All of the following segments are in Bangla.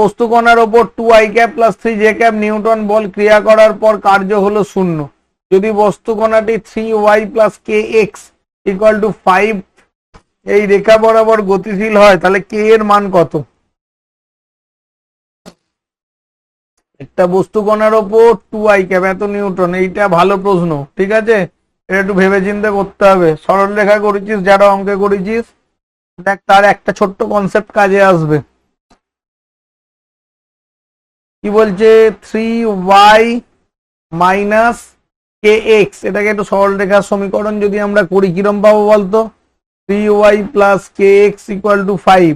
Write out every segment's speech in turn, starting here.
বস্তু কণার ওপর two I cap plus three J cap newton বল ক্রিয়া করার পর কার্য হলো শূন্য। যদি বস্তু কণাটি three Y plus K X equal to five এই রেখা বরাবর গতিশীল হয়, তাহলে কে এর মান কত? একটা বস্তু কণার ওপর টু আই ক্যাপ এত নিউটন, এইটা ভালো প্রশ্ন, ঠিক আছে? এটা একটু ভেবে চিন্তে করতে হবে। সরল রেখা করেছিস, যারা অঙ্কে করেছিস, দেখ তার একটা ছোট্ট কনসেপ্ট কাজে আসবে। কি বলছে? Three Y minus K X এটাকে একটু সরল রেখার সমীকরণ যদি আমরা করি, কিরম পাবো বলতো? Three y plus k x equal to five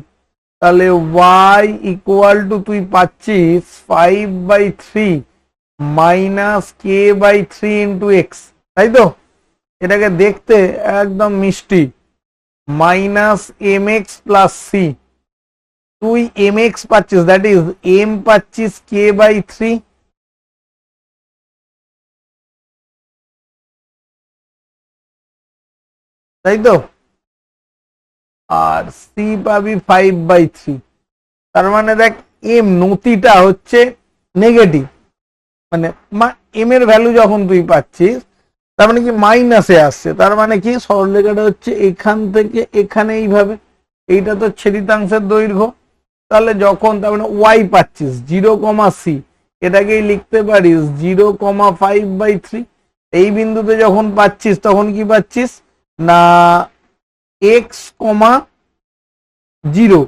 তাহলে ওয়াই ইকুয়াল টু তুই পাচ্ছিস five by three minus k by three into x তাই তো? এটাকে দেখতে একদম মিষ্টি। Minus m x plus c তুই এম এক্স পাচ্ছিস দ্যাট ইজ এম পাচ্ছিস কে বাই থ্রি তাই তো? আর সি পাবি ফাইভ বাই থ্রি তার মানে দেখ এম নতিটা হচ্ছে নেগেটিভ মানে এম এর ভ্যালু যখন তুই পাচ্ছিস, তার মানে কি মাইনাসে আসছে। তার মানে কি? সরলরেখাটা হচ্ছে এখান থেকে এখানে এইভাবে। এইটা তো ছেদিতাংশের দৈর্ঘ্য। তাহলে যখন তার মানে ওয়াই পাচ্ছিস জিরো কমা সি এটাকেই লিখতে পারিস zero comma five by three এই বিন্দুতে যখন পাচ্ছিস, তখন কি পাচ্ছিস? না এক্স কমা জিরো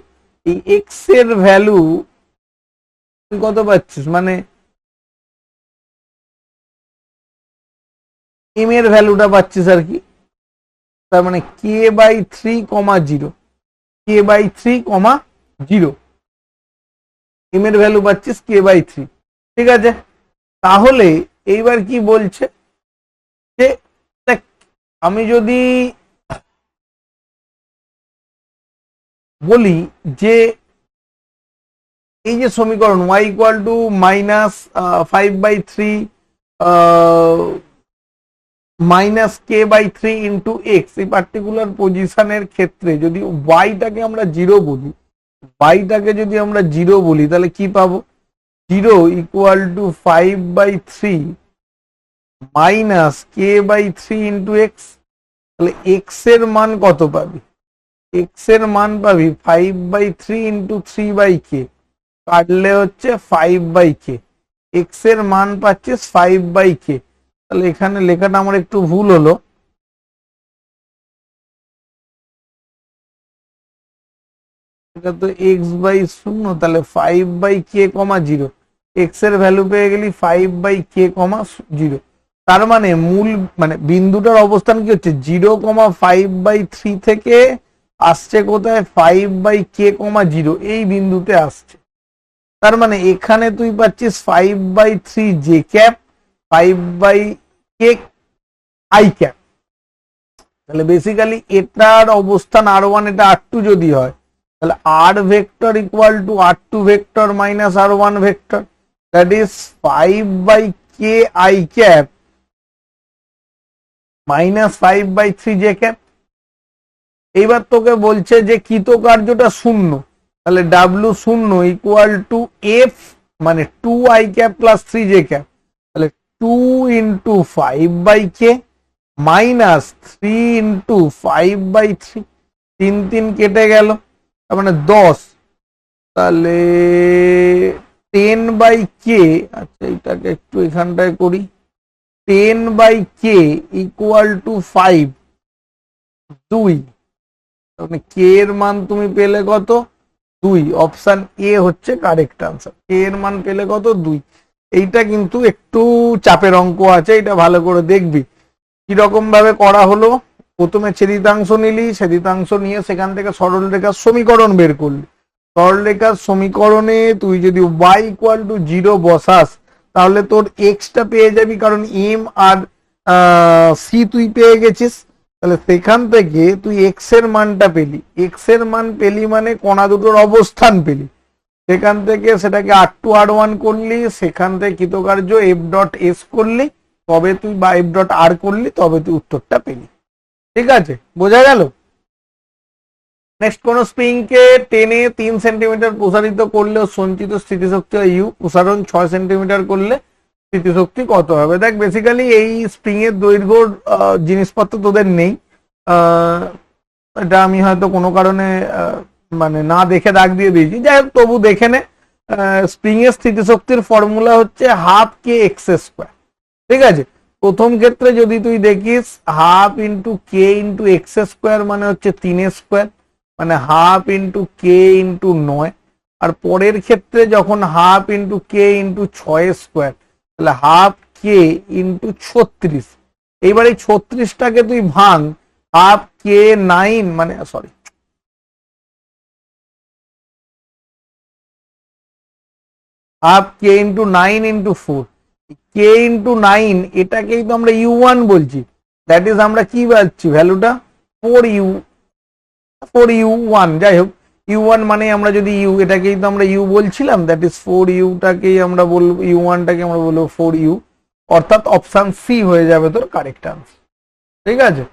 এই এক্সের ভ্যালু তুই কত পাচ্ছিস? মানে এম এর ভ্যালুটা পাচ্ছিস আর কি। তার মানে k by three comma zero k by three comma zero m এর ভ্যালু পাচ্ছিস কে বাই থ্রি ঠিক আছে? তাহলে এইবার কি বলছে? যে আমি যদি বলি যে এই যে সমীকরণ y equal to minus five by three minus k by three into x এই পার্টিকুলার পজিশনের ক্ষেত্রে যদি ওয়াইটাকে আমরা জিরো বলি ওয়াইটাকে যদি আমরা জিরো বলি, তাহলে কি পাবো? Zero equal to five by three minus k by three into x তাহলে এক্সের মান কত পাবি? এক্সের মান পাবি five by three into three by k কাটলে হচ্ছে ফাইভ বাই কে এক্সের মান পাচ্ছিস ফাইভ বাই কে তাহলে এখানে লেখাটা আমার একটু ভুল হলো। এটা তো এক্স বাই শূন্য, তাহলে five by k comma zero এক্সের ভ্যালু পেয়ে গেলি five by k comma zero তার মানে মূল মানে বিন্দুটার অবস্থান কি হচ্ছে? Zero comma five by three থেকে আসছে কোথায়? Five by k comma zero এই বিন্দুতে আসছে। তার মানে এখানে তুই পাচ্ছিস five by three j cap five by k i cap তাহলে বেসিক্যালি এটার অবস্থান আর ওয়ান এটা আর টু যদি হয় তাহলে r vector equal to r two vector minus r one vector that is five by k i cap minus five by three j cap এইবার তোকে বলছে যে কৃতকার্যটা শূন্য, তাহলে ডাব্লু শূন্য ইকুয়াল টু এফ মানে two i cap plus three j cap তাহলে two into five by k minus three into five by three তিন তিন কেটে গেল। তার মানে দশ। তাহলে টেন বাই কে আচ্ছা এটাকে একটু এখানটায় করি। Ten by k equal to five দুই। মানে কে এর মান তুমি পেলে কত? দুই। অপশান এ হচ্ছে কারেক্ট আনসার কে এর মান পেলে কত? দুই। এইটা কিন্তু একটু চাপের অঙ্ক আছে, এটা ভালো করে দেখবি। কীরকম ভাবে করা হলো? প্রথমে ছেদিতাংশ নিলি, ছেদিতাংশ নিয়ে সেখান থেকে সরল রেখার সমীকরণ বের করলি। সরল রেখার সমীকরণে তুই যদি ওয়াই ইকুয়াল টু জিরো বসাস, তাহলে তোর এক্সটা পেয়ে যাবি কারণ এম আর সি তুই পেয়ে গেছিস। তাহলে সেখান থেকে তুই এক্সের মানটা পেলি। এক্সের মান পেলি মানে কণা দুটোর অবস্থান পেলি। সেখান থেকে সেটাকে আর টু আর ওয়ান করলি, সেখান থেকে কৃতকার্য এফ ডট এস করলি। তবে তুই বা এফ ডট আর করলি, তবে তুই উত্তরটা পেলি। ঠিক আছে, বোঝা গেল? নেক্সট কোন স্প্রিংকে টেনে তিন সেন্টিমিটার প্রসারিত করলেও সঞ্চিত স্থিতিশক্তি হয় ইউ প্রসারণ ছয় সেন্টিমিটার করলে স্থিতিশক্তি কত হবে? দেখ বেসিক্যালি এই স্প্রিং এর দৈর্ঘ্য জিনিসপত্র তোদের নেই। এটা আমি হয়তো কোনো কারণে মানে না দেখে দাগ দিয়ে দিয়েছি। যাই হোক, তবু দেখে নে। স্প্রিং এর স্থিতিশক্তির ফর্মুলা হচ্ছে হাফ কে এক্স স্কোয়ার ঠিক আছে? প্রথম ক্ষেত্রে যদি তুই দেখিস half into k into x square মানে হচ্ছে তিন স্কোয়ার মানে হাফ ইন্টু কে ইন্টু নয়। আর পরের ক্ষেত্রে যখন হাফ ইন্টু কে ইন্টু ছয় স্কোয়ার তাহলে হাফ কে ইন্টু ছত্রিশ। এইবার এই ছত্রিশটাকে তুই ভাঙ হাফ কে নাইন মানে sorry half k into nine into four k into nine এটাকেই তো আমরা ইউ ওয়ান বলছি। দ্যাট ইজ আমরা কি পাচ্ছি? ভ্যালুটা four u four u one যাই হোক ইউ ওয়ান মানে আমরা যদি ইউ এটাকেই তো আমরা ইউ বলছিলাম। দ্যাট ইজ ফোর ইউটাকেই আমরা বলব ইউ ওয়ানটাকে আমরা বলব ফোর ইউ অর্থাৎ অপশন সি হয়ে যাবে তোর কারেক্ট আনসার ঠিক আছে?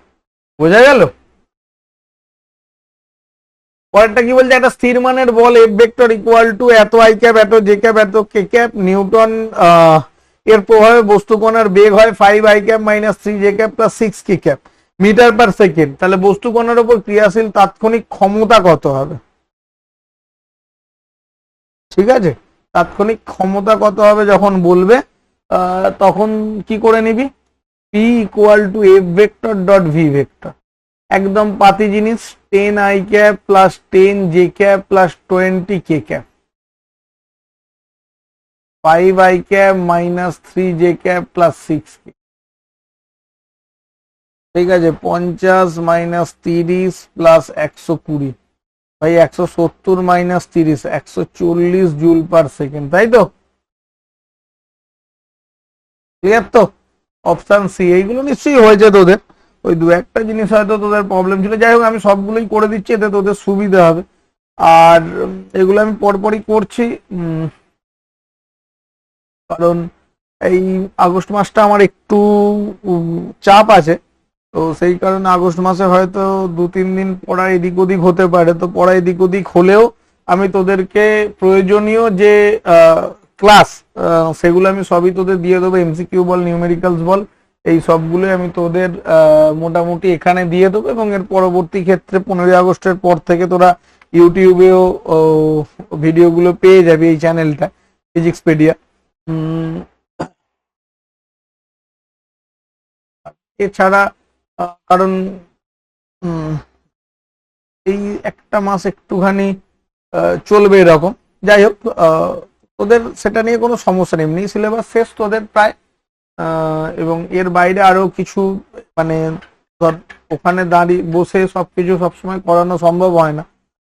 বোঝা গেল? পরেরটা কি বলছে? একটা স্থির মানের বল এফ ভেক্টর ইকুয়াল টু এত আই ক্যাপ এত জে ক্যাপ এত কে ক্যাপ নিউটন আহ, এর প্রভাবে বস্তু কণার বেগ হয় five i cap minus three j cap plus six k cap metre per second তাহলে বস্তু কণার উপর ক্রিয়াশীল তাৎক্ষণিক ক্ষমতা কত হবে? ঠিক আছে? তাৎক্ষণিক ক্ষমতা কত হবে যখন বলবে তখন কি করে নিবি? P equal to f vector dot v vector একদম পাতি জিনিস ten i cap plus ten j cap plus twenty k cap five i cap minus three j cap plus six k. ঠিক আছে, পঞ্চাশ মাইনাস তিরিশ প্লাস একশো কুড়ি। ভাই, একশো সত্তর মাইনাস তিরিশ, একশো চল্লিশ জুল পার সেকেন্ড, তাই তো? ক্লিয়ার তো? অপশন সি এইগুলো নিশ্চয়ই হয়েছে তোদের। ওই দু একটা জিনিস হয়তো তোদের প্রবলেম ছিল। যাই হোক, আমি সবগুলোই করে দিচ্ছি, এতে তোদের সুবিধা হবে। আর এগুলো আমি পরপরই করছি। কারণ এই আগস্ট মাসটা আমার একটু চাপ আছে। তো সেই কারণে আগস্ট মাসে হয়তো দু, তিন দিন পড়া এদিক ওদিক হতে পারে। তো পড়া এদিক ওদিক হলেও আমি তোদেরকে প্রয়োজনীয় যে ক্লাস সেগুলো আমি সবই তোদের দিয়ে দেবো। এমসিকিউ বল, নিউমেরিক্যালস বল, এই সবগুলোই আমি তোদের মোটামুটি এখানে দিয়ে দেবো এবং এর পরবর্তী ক্ষেত্রে পনেরোই আগস্টের পর থেকে তোরা ইউটিউবেও ভিডিওগুলো পেয়ে যাবি এই চ্যানেলটা, ফিজিক্সপেডিয়া। এছাড়া কারণ এই একটা মাস একটুখানি চলবে এরকম। যাই হোক তোদের সেটা নিয়ে কোনো সমস্যা নেই। এমনি সিলেবাস শেষ তোদের প্রায় এবং এর বাইরে আরও কিছু মানে ধর, ওখানে দাঁড়িয়ে বসে সবকিছু সবসময় করানো সম্ভব হয় না।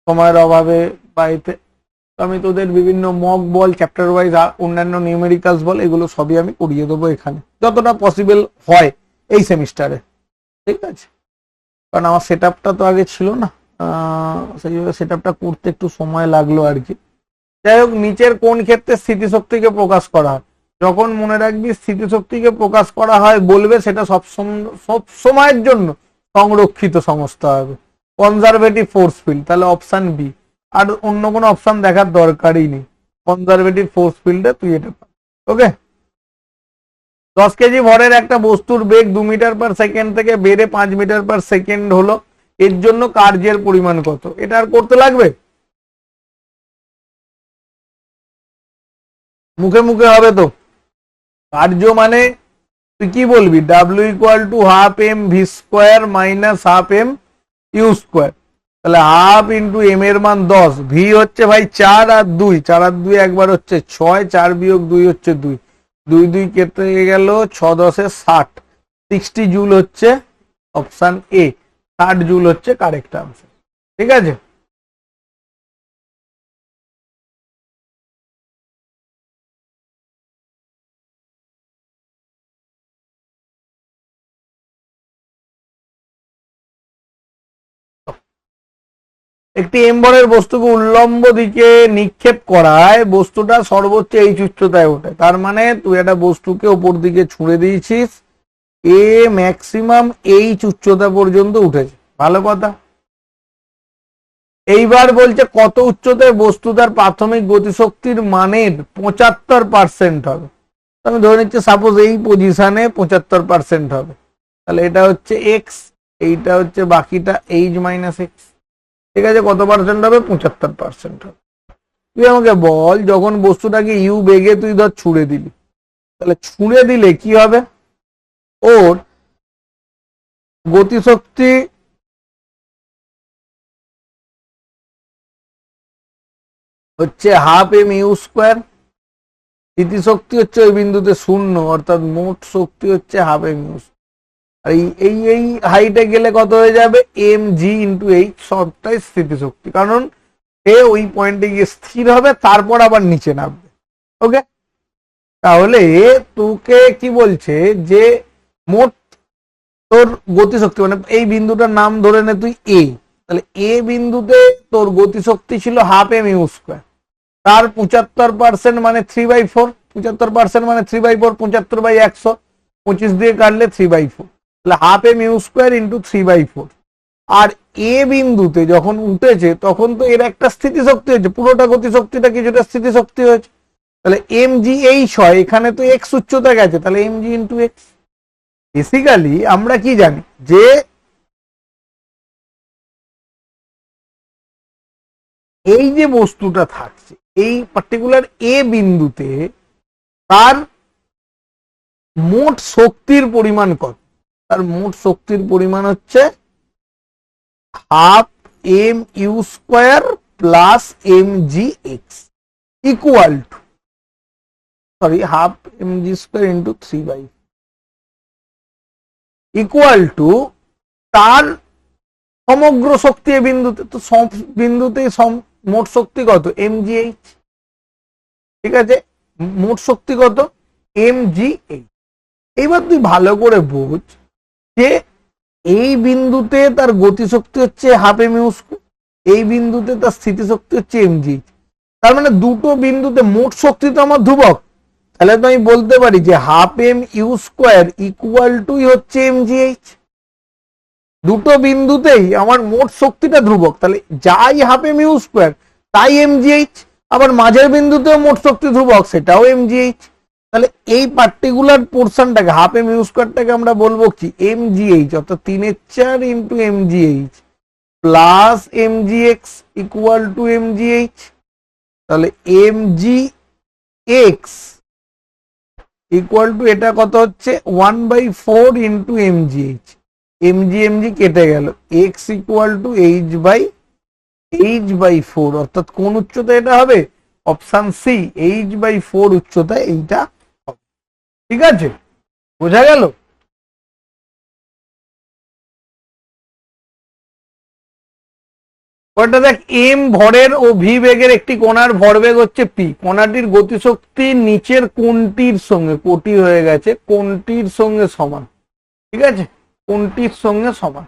সময়ের অভাবে বাড়িতে আমি তোদের বিভিন্ন মক বল চ্যাপ্টার ওয়াইজ অন্যান্য নিউমেরিক্যালস বল এগুলো সবই আমি করিয়ে দেবো এখানে। যতটা পসিবল হয় এই সেমিস্টারে ঠিক আছে? কারণ আমার সেট তো আগে ছিল না। আহ, সেই সেট করতে একটু সময় লাগল আর কি। যাই হোক নিচের কোন ক্ষেত্রে স্মৃতিশক্তিকে প্রকাশ করা হয়? যখন মনে রাখবি স্মৃতিশক্তিকে প্রকাশ করা হয় বলবে সেটা সব সব সময়ের জন্য সংরক্ষিত সংস্থা হবে। কনজারভেটিভ ফোর্স ফিল্ড তাহলে অপশান বি আর অন্য কোনো অপশন দেখার দরকারই নেই। কনজারভেটিভ ফোর্স ফিল্ডে তুই এটা পাবি ওকে দশ কেজি ভরের একটা বস্তুর বেগ দু মিটার পার সেকেন্ড থেকে বেড়ে পাঁচ মিটার পার সেকেন্ড হলো। এর জন্য কার্যের পরিমাণ কত? এটা আর করতে লাগবে? মুখে মুখে হবে তো। কার্য মানে তুই কি বলবি? W equal to half m v square minus half m u square তাহলে হাফ ইন্টু এম এর মান দশ ভি হচ্ছে ভাই চার আর দুই, চার আর দুই একবার হচ্ছে ছয়, চার বিয়োগ দুই হচ্ছে দুই। দুই দুই কেটে গেল ছ দশে ষাট। সিক্সটি জুল হচ্ছে অপশান এ ষাট জুল হচ্ছে কারেক্ট আনসার ঠিক আছে? একটি এম্বরের বস্তুকে উল্লম্ব দিকে নিক্ষেপ করায়, বস্তুটা সর্বোচ্চ এইচ উচ্চতায় ওঠে। তার মানে তুই একটা বস্তুকে ওপর দিকে ছুঁড়ে দিয়েছিস, এ ম্যাক্সিমাম এইচ উচ্চতা পর্যন্ত উঠেছে। ভালো কথা। এইবার বলছে কত উচ্চতায় বস্তু তার প্রাথমিক গতিশক্তির মানের পঁচাত্তর পার্সেন্ট হবে। আমি ধরে নিচ্ছি সাপোজ এই পজিশনে পঁচাত্তর পার্সেন্ট হবে। তাহলে এটা হচ্ছে এক্স এইটা হচ্ছে বাকিটা এইচ মাইনাস এক্স ঠিক আছে, কত পার্সেন্ট হবে? পঁচাত্তর পার্সেন্ট হবে। তুই আমাকে বল, যখন বস্তুটাকে ইউ বেগে তুই ধর ছুঁড়ে দিলি। তাহলে ছুঁড়ে দিলে কি হবে? ওর গতিশক্তি হচ্ছে হাফ এম ইউ স্কোয়ার স্থিতিশক্তি হচ্ছে ওই বিন্দুতে শূন্য, অর্থাৎ মোট শক্তি হচ্ছে হাফ এম ইউ আর এই এই এই হাইটে গেলে কত হয়ে যাবে? এম জি ইন্টু এইচ সবটাই স্থিতিশক্তি। কারণ সে ওই পয়েন্টে গিয়ে স্থির হবে, তারপর আবার নিচে নামবে। ওকে তাহলে তোকে কি বলছে যে মোট তোর গতিশক্তি মানে এই বিন্দুটার নাম ধরে নে তুই এ তাহলে এ বিন্দুতে তোর গতিশক্তি ছিল হাফ এম ইউ স্কোয়ার তার পঁচাত্তর পার্সেন্ট মানে থ্রি বাই ফোর পঁচাত্তর পার্সেন্ট মানে থ্রি বাই ফোর পঁচাত্তর বাই একশো, পঁচিশ দিয়ে কাটলে থ্রি বাই ফোর তাহলে half m u square into three by four আর এ বিন্দুতে যখন উঠেছে, তখন তো এর একটা স্থিতিশক্তি হয়েছে, পুরোটা গতিশক্তিটা কিছুটা স্থিতিশক্তি হয়েছে। তাহলে এম জি এইচ হয়, এখানে তো এক্স উচ্চতা গেছে, তাহলে m g into x basically আমরা কি জানি? যে এই যে বস্তুটা থাকছে, এই পার্টিকুলার এ বিন্দুতে তার মোট শক্তির পরিমাণ কত? তার মোট শক্তির পরিমাণ হচ্ছে half m u square plus m g x equal to, sorry, half m g square into three by equal to তার সমগ্র শক্তি বিন্দুতে, তো সব বিন্দুতেই মোট শক্তি কত? M g h. ঠিক আছে? মোট শক্তি কত? M g h. এইবার তুই ভালো করে বোঝ যে এই বিন্দুতে তার গতিশক্তি হচ্ছে হাফ এম এই বিন্দুতে তার স্থিতিশক্তি হচ্ছে এম জি তার মানে দুটো বিন্দুতে মোট শক্তি তো আমার ধ্রুবক। তাহলে তো আমি বলতে পারি যে half m u square equal to হচ্ছে এম জি এইচ দুটো বিন্দুতেই আমার মোট শক্তিটা ধ্রুবক, তাহলে যাই হাফ এম ইউ স্কোয়ার তাই এম জি এইচ আবার মাঝের বিন্দুতেও মোট শক্তি ধ্রুবক, সেটাও এম জি এইচ তাহলে এই পার্টিকুলার পোর্শনটাকে হাফ এম ইউ স্কোয়ারটাকে আমরা বলব কি? এম জি এইচ অর্থাৎ তিনের চার into m g h plus m g x equal to m g h তাহলে m g x equal to এটা কত হচ্ছে? One by four into m g h m g m g কেটে গেল। X equal to h by h by four অর্থাৎ কোন উচ্চতা এটা হবে? Option c h by four উচ্চতা এইটা ঠিক আছে? বোঝা গেল? ওটা দেখ এম ভরের ও ভি বেগের একটি কোণার ভরবেগ হচ্ছে পি কোণাটির গতিশক্তি নিচের কোনটির সঙ্গে, কোটি হয়ে গেছে কোনটির সঙ্গে সমান। ঠিক আছে? কোনটির সঙ্গে সমান।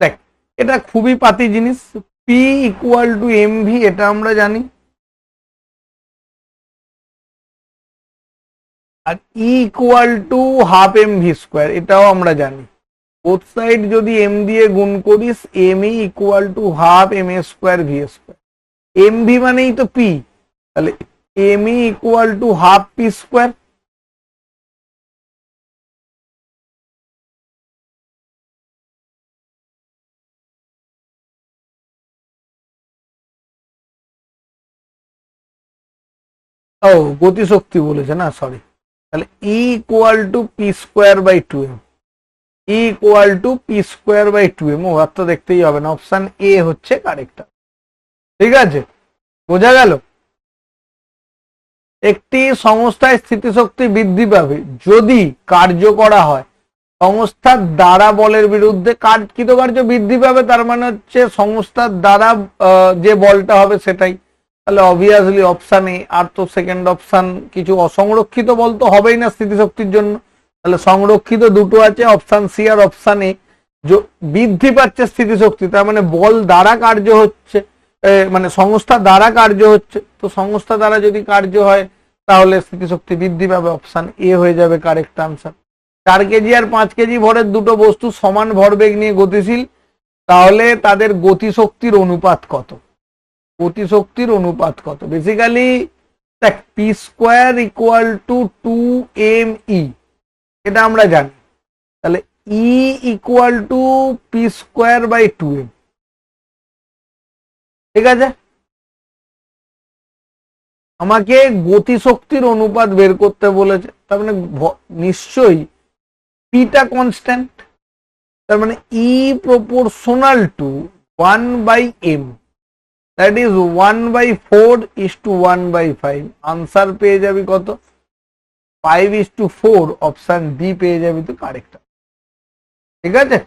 দেখ, এটা খুবই পাতি জিনিস। P equal to m v এটা আমরা জানি। আর equal to half m v square এটাও আমরা জানি। বোথ সাইড যদি এম দিয়ে গুণ করিস m e equal to half m a square v square m v মানেই তো পি তাহলে m e equal to half p square ও, গতিশক্তি বলেছে না সরি তাহলে e equal to p square by two m e equal to p square by two m ও তো দেখতেই হবে না। অপশন এ হচ্ছে কারেক্ট ঠিক আছে? বোঝা গেল? একটি সংস্থায় স্থিতিশক্তি বৃদ্ধি পাবে। যদি কার্য করা হয়, সংস্থার দ্বারা বলের বিরুদ্ধে কার কৃতকার্য বৃদ্ধি পাবে, তার মানে হচ্ছে সংস্থার দ্বারা যে বলটা হবে সেটাই। তাহলে অবভিয়াসলি অপশান এ আর তো সেকেন্ড অপশান কিছু অসংরক্ষিত বল তো হবেই না স্থিতিশক্তির জন্য। তাহলে সংরক্ষিত দুটো আছে অপশান সি আর অপশান এ বৃদ্ধি পাচ্ছে স্থিতিশক্তি, তার মানে বল দ্বারা কার্য হচ্ছে মানে সংস্থা দ্বারা কার্য হচ্ছে। তো সংস্থা দ্বারা যদি কার্য হয়, তাহলে স্থিতিশক্তি বৃদ্ধি পাবে অপশান এ হয়ে যাবে কারেক্ট আনসার চার কেজি আর পাঁচ কেজি ভরের দুটো বস্তু সমান ভরবেগ নিয়ে গতিশীল, তাহলে তাদের গতিশক্তির অনুপাত কত? গতিশক্তির অনুপাত কত? বেসিক্যালি দেখ p square equal to two m e এটা আমরা জানি। তাহলে e equal to p square by two m ঠিক আছে? আমাকে গতিশক্তির অনুপাত বের করতে বলেছে। তার মানে নিশ্চয়ই পিটা কনস্ট্যান্ট তার মানে e proportional to one by m that is one by four is to one by five answer পেয়ে যাবি কত? Five is to four option d পেয়ে যাবি তো কারেক্ট ঠিক আছে?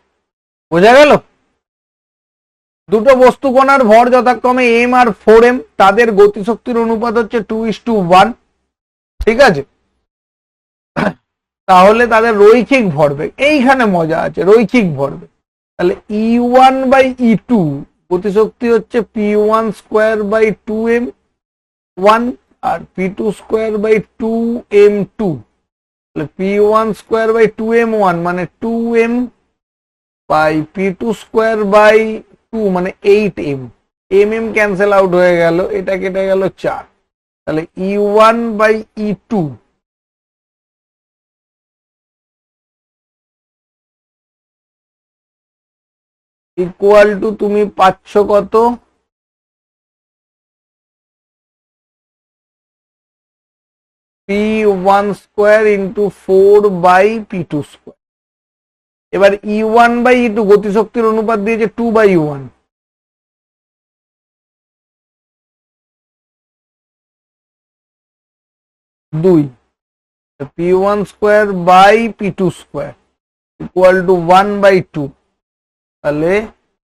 বোঝা গেল? দুটো বস্তু কণার ভর যথাক্রমে এম আর ফোর এম তাদের গতিশক্তির অনুপাত হচ্ছে টু ইস টু ওয়ান ঠিক আছে? তাহলে তাদের রৈখিক ভরবেগ, এইখানে মজা আছে, রৈখিক ভরবেগ। তাহলে e one by e two গতিশক্তি হচ্ছে p one square by two m one R p two square by two m two p one square by two m one মানে two m by p two square by two মানে eight m m m cancel out হয়ে গেল, এটা কেটে গেল চার। তাহলে e one by e two equal to তুমি পাচ্ছ কত? P one square into four by p two square এবার e one by e two গতিশক্তির অনুপাত দিয়েছে টু বাই ওয়ান দুই। P one square by p two square equal to one by two তাহলে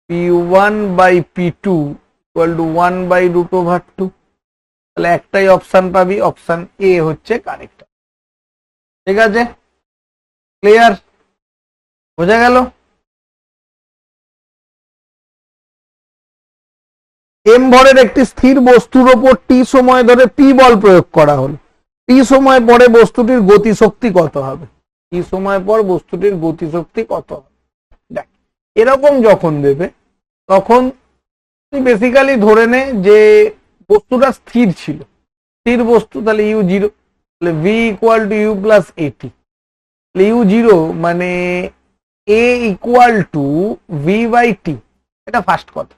p one by p two equal to one by root over two তাহলে একটাই অপশন পাবি অপশন এ হচ্ছে কারেক্ট ঠিক আছে? ক্লিয়ার বোঝা গেল? এম ভরের একটি স্থির বস্তুর ওপর টি সময় ধরে পি বল প্রয়োগ করা হলো। টি সময় পরে বস্তুটির গতিশক্তি কত হবে? টি সময় পর বস্তুটির গতিশক্তি কত হবে? এরকম যখন দেবে, তখন তুই বেসিক্যালি ধরে নে যে বস্তুটা স্থির ছিল। স্থির বস্তু তাহলে ইউ জিরো তাহলে v equal to u plus a t তাহলে ইউ জিরো মানে a equal to v by t এটা ফার্স্ট কথা।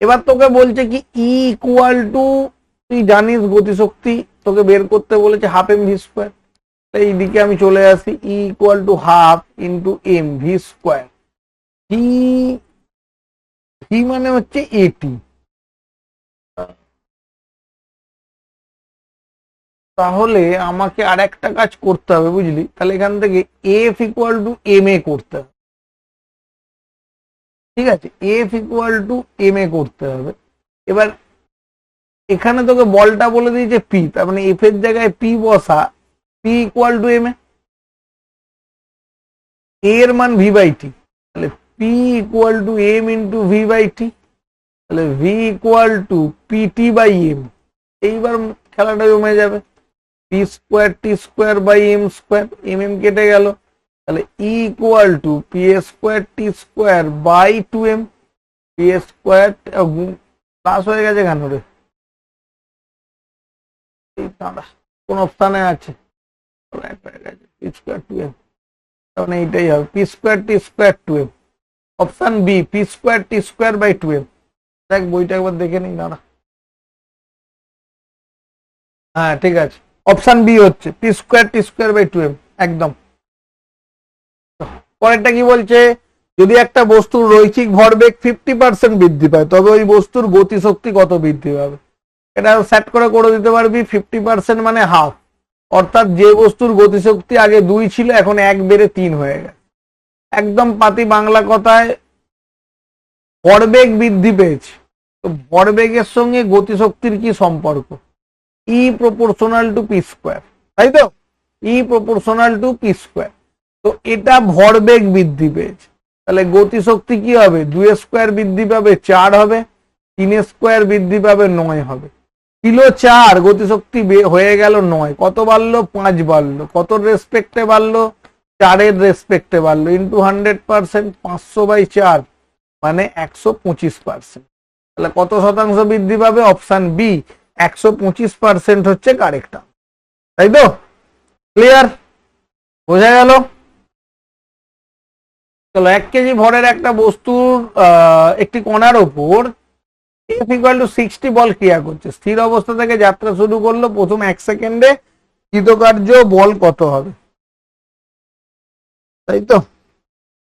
এবার তোকে বলছে কি ই ইকুয়াল টু তুই জানিস গতিশক্তি, তোকে বের করতে বলেছে হাফ এম ভি স্কোয়ার এইদিকে আমি চলে আসি e equal to half into m v square v v মানে হচ্ছে এটি তাহলে আমাকে আর একটা কাজ করতে হবে, বুঝলি? তাহলে এখান থেকে f equal to m a করতে হবে। ঠিক আছে? F equal to m a করতে হবে। এবার এখানে তোকে বলটা বলে দিয়েছে পি তার মানে এফ এর জায়গায় পি বসা p equal to m a এর মান ভি বাই টি তাহলে p equal to m into v by t তাহলে v equal to p t by m এইবার খেলাটা জমে যাবে। P square t square by m square m m কেটে গেল। তাহলে e equal to p a square t square by two m p a square plus হয়ে গেছে কেন রে? কোন অপশানে আছে। স্কোয়ার টু এম তাহলে এইটাই হবে। P square t square two m option b p square t square by two m দেখ, বইটা একবার দেখে নিই, দাঁড়া। হ্যাঁ ঠিক আছে। অপশন বি হচ্ছে p square t square by two m একদম। পরেরটা কি বলছে? যদি একটা বস্তুর রৈখিক ভরবেগ ফিফটি পার্সেন্ট বৃদ্ধি পায়, তবে ওই বস্তুর গতিশক্তি কত বৃদ্ধি পাবে? এটা সেট করে করে দিতে পারবি ফিফটি পার্সেন্ট মানে হাফ অর্থাৎ যে বস্তুর গতিশক্তি আগে দুই ছিল, এখন এক বেড়ে তিন হয়ে গেছে। একদম পাতি বাংলা কথায় ভরবেগ বৃদ্ধি পেয়েছে। তো ভরবেগের সঙ্গে গতিশক্তির কি সম্পর্ক? E proportional to P square তাই তো? E proportional to P square তো এটা ভরবেগ বৃদ্ধি পেয়েছে। তাহলে গতিশক্তি কি হবে? দুই স্কোয়ার বৃদ্ধি পাবে, চার হবে। তিন স্কোয়ার বৃদ্ধি পাবে, নয় হবে। কিলো চার, গতিশক্তি হয়ে গেল নয়। কত বাড়লো? পাঁচ বাড়লো। কত রেসপেক্টে বাড়লো? চারের রেসপেক্টে বাড়লো ইন্টু হান্ড্রেড পার্সেন্ট পাঁচশো বাই চার মানে একশো পঁচিশ পার্সেন্ট তাহলে কত শতাংশ বৃদ্ধি পাবে? অপশন বি একশো পঁচিশ পার্সেন্ট হচ্ছে কারেক্ট তাই তো? ক্লিয়ার বোঝা গেল? চলো, এক কেজি ভরের একটা বস্তুর একটি কণার ওপর এফ ইকুয়াল টু সিক্সটি বল ক্রিয়া করছে। স্থির অবস্থা থেকে যাত্রা শুরু করল প্রথম এক সেকেন্ডে। কৃতকার্য বল কত হবে? তাই তো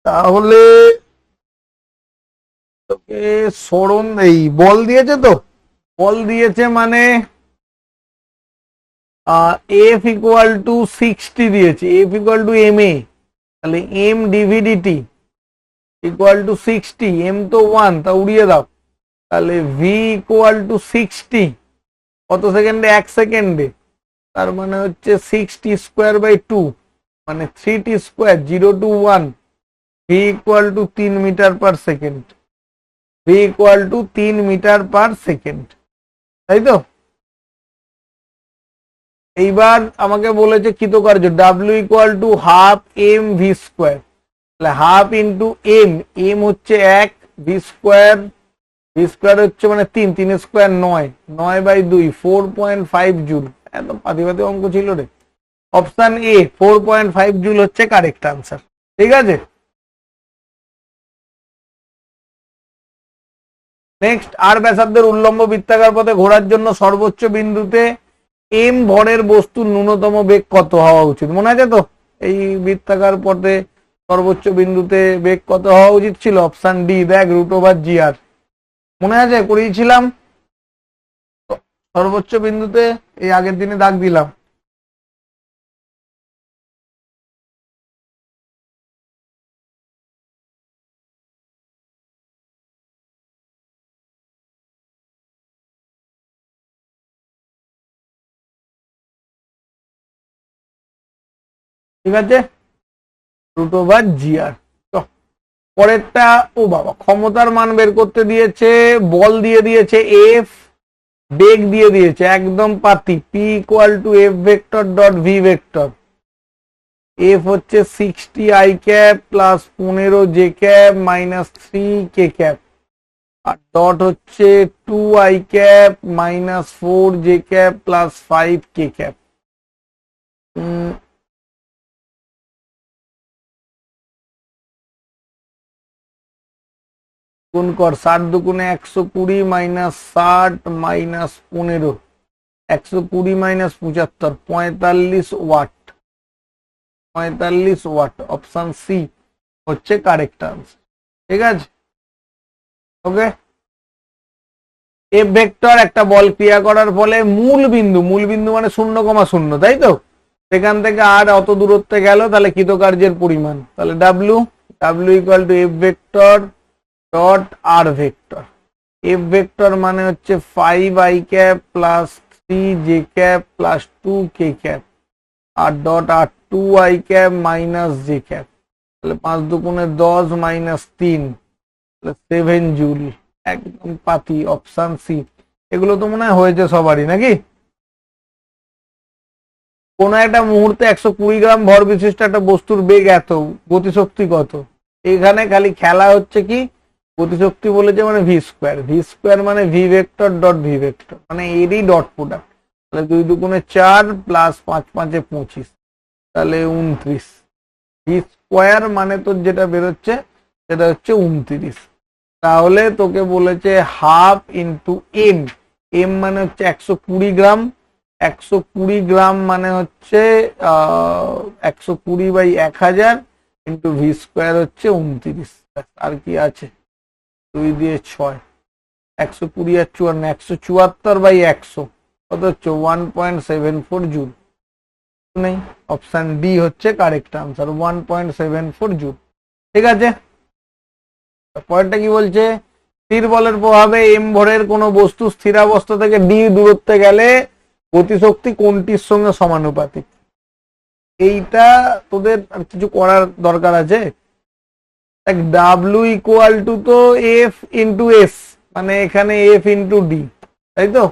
তাহলে তোকে সরণ এই বল দিয়েছে তো? বল দিয়েছে মানে এফ ইকুয়াল টু সিক্সটি দিয়েছে। F equal to M A তাহলে M D V D T equal to sixty M তো ওয়ান তা উড়িয়ে দাও। তাহলে ভি ইকুয়াল টু সিক্সটি কত সেকেন্ডে? এক সেকেন্ডে। তার মানে হচ্ছে সিক্সটি স্কোয়ার বাই টু মানে three T square, zero two one V equal to তিন metre per second V equal to তিন মিটার পার সেকেন্ড তাই তো? এইবার আমাকে বলেছে কৃতকার্য W equal to half M V square তাহলে হাফ ইন্টু এম এম হচ্ছে এক ভি স্কোয়ার ভি স্কোয়ার হচ্ছে মানে তিন তিন স্কোয়ার নয় নয় বাই দুই ফোর পয়েন্ট ফাইভ জুল একদম পাতিপাতি অঙ্ক ছিল রে। Option A four point five joule হচ্ছে কারেক্ট আনসার ঠিক আছে? নেক্সট আর ব্যাসার্ধের উল্লম্ব বৃত্তাকার পথে ঘোরার জন্য সর্বোচ্চ বিন্দুতে এম ভরের বস্তুর ন্যূনতম বেগ কত হওয়া উচিত? মনে আছে তো? এই বৃত্তাকার পথে সর্বোচ্চ বিন্দুতে বেগ কত হওয়া উচিত ছিল? অপশন ডি দেখ রুট ওভার জি আর মনে আছে? করিয়েছিলাম সর্বোচ্চ বিন্দুতে এই আগের দিনে দাগ দিলাম। ঠিক আছে? রুট ওভার জি আর পরেরটা, ও বাবা, ক্ষমতার মান বের করতে দিয়েছে, বল দিয়ে দিয়েছে এফ বেগ দিয়ে দিয়েছে, একদম পাতি P equal to F vector dot V vector F হচ্ছে সিক্সটি আই ক্যাপ প্লাস পনেরো J cap minus three K cap R dot হচ্ছে two I cap minus four J cap plus five K cap গুণ কর, ষাট দুগুণে একশো কুড়ি মাইনাস ষাট মাইনাস পনেরো। একশো কুড়ি মাইনাস পঁচাত্তর, পঁয়তাল্লিশ ওয়াট। পঁয়তাল্লিশ ওয়াট, অপশন সি হচ্ছে কারেক্ট আনসার। ঠিক আছে? ওকে? এ ভেক্টর একটা বল ক্রিয়া করার ফলে মূল বিন্দু মূল বিন্দু মানে শূন্য কমা শূন্য, তাই তো? সেখান থেকে আর অত দূরত্বে গেল, তাহলে কৃতকার্যের পরিমাণ। তাহলে W W equal to F vector dot R vector. F vector মানে হচ্ছে five I cap plus three J cap plus two K cap R dot R two I cap minus J cap তাহলে পাঁচ দুগুণে দশ মাইনাস তিন, তাহলে সেভেন জুল, একদম পাতি অপশন সি এগুলো তো মনে হয় হয়েছে সবারই নাকি? কোন একটা মুহূর্তে একশো কুড়ি গ্রাম ভর বিশিষ্ট একটা বস্তুর বেগ এত, গতিশক্তি কত? এখানে খালি খেলা হচ্ছে কি? গতিশক্তি বলেছে মানে ভি স্কোয়ার ভি স্কোয়ার মানে V vector dot V vector মানে এরই ডট প্রোডাক্ট তাহলে দুই দুগুণে চার প্লাস পাঁচ পাঁচে পঁচিশ, তাহলে উনত্রিশ। ভি স্কোয়ার মানে তোর যেটা বেরোচ্ছে, সেটা হচ্ছে উনত্রিশ। তাহলে তোকে বলেছে হাফ ইন্টু এম এম মানে হচ্ছে একশো কুড়ি গ্রাম, একশো কুড়ি গ্রাম মানে হচ্ছে একশো কুড়ি বাই এক হাজার ইন্টু ভি স্কোয়ার হচ্ছে উনত্রিশ। আর কি আছে? দুই দিয়ে ছয়, একশো কুড়ি আর চুয়ান্ন, একশো চুয়াত্তর বাই একশো, কত? হচ্ছে one point seven four joule. নেই। অপশন ডি হচ্ছে correct answer one point seven four joule. ঠিক আছে? পরেরটা কি বলছে? স্থির বলের প্রভাবে এম ভরের কোনো বস্তু স্থিরাবস্থা থেকে ডি দূরত্বে গেলে গতিশক্তি কোনটির সঙ্গে সমানুপাতিক? এইটা তোদের আর কিছু করার দরকার আছে? ডাব্লু ইকুয়াল টু তো এফ ইন্টু এস মানে এখানে এফ ইন্টু ডি তাই তো?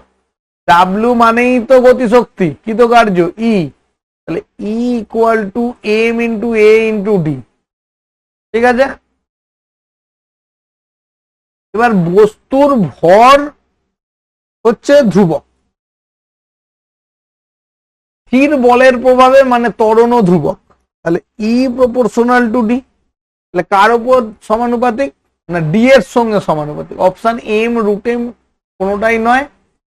ডাব্লু মানেই তো গতিশক্তি, কৃতকার্য ই তাহলে E equal to M into A into D ঠিক আছে? এবার বস্তুর ভর হচ্ছে ধ্রুবক, স্থির বলের প্রভাবে মানে ত্বরণ ধ্রুবক, তাহলে ই প্রপোর্শনাল টু ডি তাহলে কার উপর সমানুপাতিক? না ডি এর সঙ্গে সমানুপাতিক। অপশান এম রুট এম কোনোটাই নয়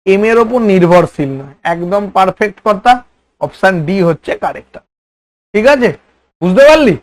এম এর ওপর নির্ভরশীল নয়। একদম পারফেক্ট কথা। অপশান ডি হচ্ছে কারেক্টটা ঠিক আছে? বুঝতে পারলি?